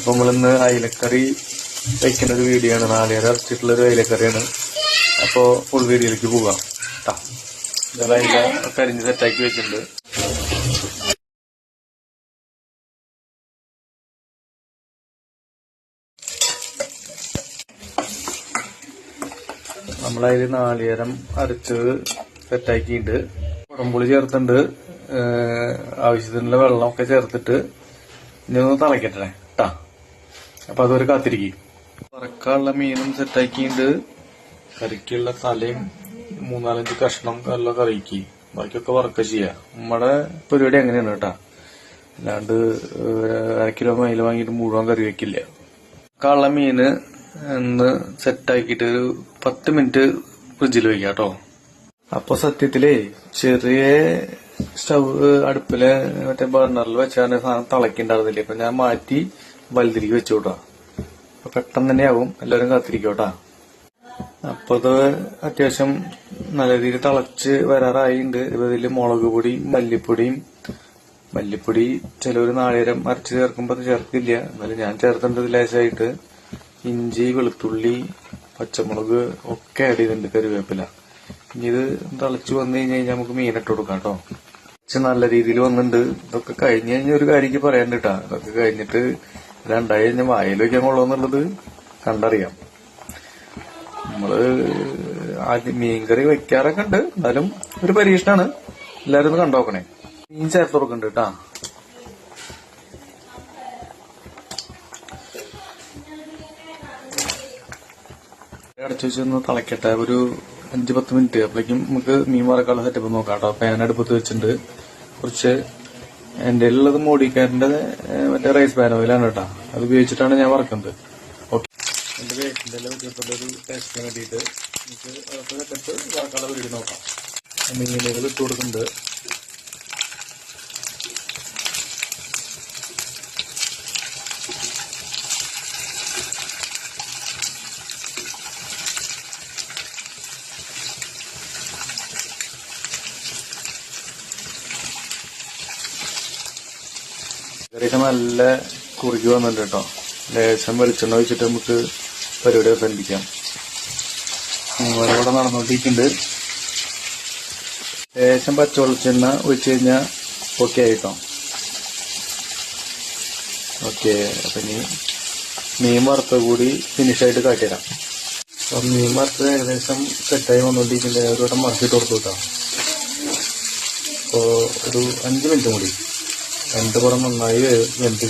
അപ്പൊ നമ്മളിന്ന് അയിലക്കറി വെക്കുന്ന ഒരു വീഡിയോ ആണ്. നാളികേരം അരച്ചിട്ടുള്ള ഒരു അയിലക്കറിയാണ്. അപ്പോ ഫുൾ വീഡിയോയിലേക്ക് പോകാം. കേട്ടോ കരിഞ്ഞ് സെറ്റാക്കി വെച്ചിട്ടുണ്ട്. നമ്മളതിൽ നാളികേരം അരച്ചത് സെറ്റാക്കിയിട്ട് കുടംപുളി ചേർത്തിട്ടുണ്ട്. ആവശ്യത്തിനുള്ള വെള്ളമൊക്കെ ചേർത്തിട്ട് ഇനി ഒന്ന് തിളക്കട്ടെ. കേട്ടാ അപ്പൊ അതുവരെ കാത്തിരിക്കും. വറക്കാനുള്ള മീനും സെറ്റാക്കിയിട്ടുണ്ട് കറിക്കുള്ള തലയും മൂന്നാലഞ്ച് കഷ്ണം എല്ലാം കറിക്ക്. ബാക്കിയൊക്കെ വറക്ക ചെയ്യാ. നമ്മുടെ പരിപാടി അങ്ങനെയാണ് കേട്ടാ. അല്ലാണ്ട് അര കിലോ മയിൽ വാങ്ങിയിട്ട് മുഴുവൻ കറി വെക്കില്ല. കള്ള മീന് ഒന്ന് സെറ്റാക്കിയിട്ട് ഒരു പത്ത് മിനിറ്റ് ഫ്രിഡ്ജിൽ വെക്കാം കേട്ടോ അപ്പൊ സത്യത്തിലേ ചെറിയ സ്റ്റവ് അടുപ്പിൽ മറ്റേ ബർണറിൽ വെച്ചാണ് സാധനം തിളക്കിണ്ടായിരുന്നില്ല അപ്പൊ ഞാൻ മാറ്റി വലുതിരിക്ക് വെച്ചു അപ്പൊ പെട്ടെന്ന് തന്നെ ആവും എല്ലാവരും കാത്തിരിക്കും കേട്ടാ അപ്പൊ അത് അത്യാവശ്യം നല്ല രീതിയിൽ തിളച്ച് വരാറായിണ്ട്. ഇതിൽ മുളക് പൊടി മല്ലിപ്പൊടിയും മല്ലിപ്പൊടി ചിലവര് നാളികേരം അരച്ച് ചേർക്കുമ്പോ അത് ചേർക്കില്ല. എന്നാലും ഞാൻ ചേർത്തിട്ടുണ്ട് ലേശമായിട്ട് ഇഞ്ചി വെളുത്തുള്ളി പച്ചമുളക് ഒക്കെ ആഡ് ചെയ്തിട്ടുണ്ട് കറിവേപ്പില. ഇനി ഇത് തിളച്ച് വന്നു കഴിഞ്ഞ് കഴിഞ്ഞാൽ നമുക്ക് മീനിട്ട് കൊടുക്കാം കേട്ടോ. നല്ല രീതിയിൽ വന്നിട്ടുണ്ട് ഇതൊക്കെ കഴിഞ്ഞ് കഴിഞ്ഞ ഒരു കാര്യം പറയാണ്ട് കേട്ടാ. ഇതൊക്കെ കഴിഞ്ഞിട്ട് രണ്ടായി കഴിഞ്ഞ വായിൽ വയ്ക്കാൻ കണ്ടറിയാം. നമ്മൾ ആദ്യം മീൻകറി വെക്കാറൊക്കെ ഉണ്ട്. എന്നാലും ഒരു പരീക്ഷണാണ്. എല്ലാരും ഒന്ന് കണ്ടോക്കണേ. മീൻ ചേർത്ത് കൊടുക്കണ്ട് കേട്ടാ. അടച്ചു വെച്ചൊന്ന് തിളക്കട്ടെ. ഒരു അഞ്ച് പത്ത് മിനിറ്റ്. അപ്പോഴേക്കും നമുക്ക് മീൻ വറക്കാനുള്ള സെറ്റപ്പ് നോക്കാം കേട്ടോ. പാൻ അടുപ്പത്ത് വെച്ചിട്ടുണ്ട്. കുറച്ച് എന്റെ ഉള്ളത് മോഡിക്കാരന്റെ മറ്റേ റൈസ് പാൻ ഓയിലാണ് കേട്ടോ. അത് ഉപയോഗിച്ചിട്ടാണ് ഞാൻ വറക്കുന്നത് ഓക്കെ എന്റെ വേസ്റ്റിന്റെ എല്ലാം വെച്ചിട്ടുള്ള ഒരു ടേസ്റ്റിന് വേണ്ടിയിട്ട് നമുക്ക് അതൊക്കെ വെച്ചിട്ട് വറക്കാനുള്ള നോക്കാം. മീനുകൾ ഇട്ട് കൊടുക്കുന്നുണ്ട്. കറിയൊക്കെ നല്ല കുറുകി വന്നിട്ടുണ്ട് കേട്ടോ. ലേശം വെളിച്ചെണ്ണ ഒഴിച്ചിട്ട് നമുക്ക് പരിപാടി അവസാനിപ്പിക്കാം. ഇവിടെ നടന്നുകൊണ്ടിരിക്കുന്നുണ്ട്. ലേശം പച്ചവെളിച്ചെണ്ണ ഒഴിച്ചു കഴിഞ്ഞാൽ ഓക്കെ ആയിട്ടോ. ഓക്കെ അപ്പം ഇനി മീൻ വറുത്ത കൂടി ഫിനിഷായിട്ട് കാട്ടിത്തരാം. അപ്പൊ മീൻ വറുത്തത് ഏകദേശം സെറ്റായി വന്നുകൊണ്ടിരിക്കുന്നുണ്ട്. ഒരു വട്ടം മറച്ചിട്ട് കൊടുത്തു കേട്ടോ. അപ്പോൾ ഒരു അഞ്ച് മിനിറ്റ് കൂടി. രണ്ട് പുറം നന്നായി വെന്ത്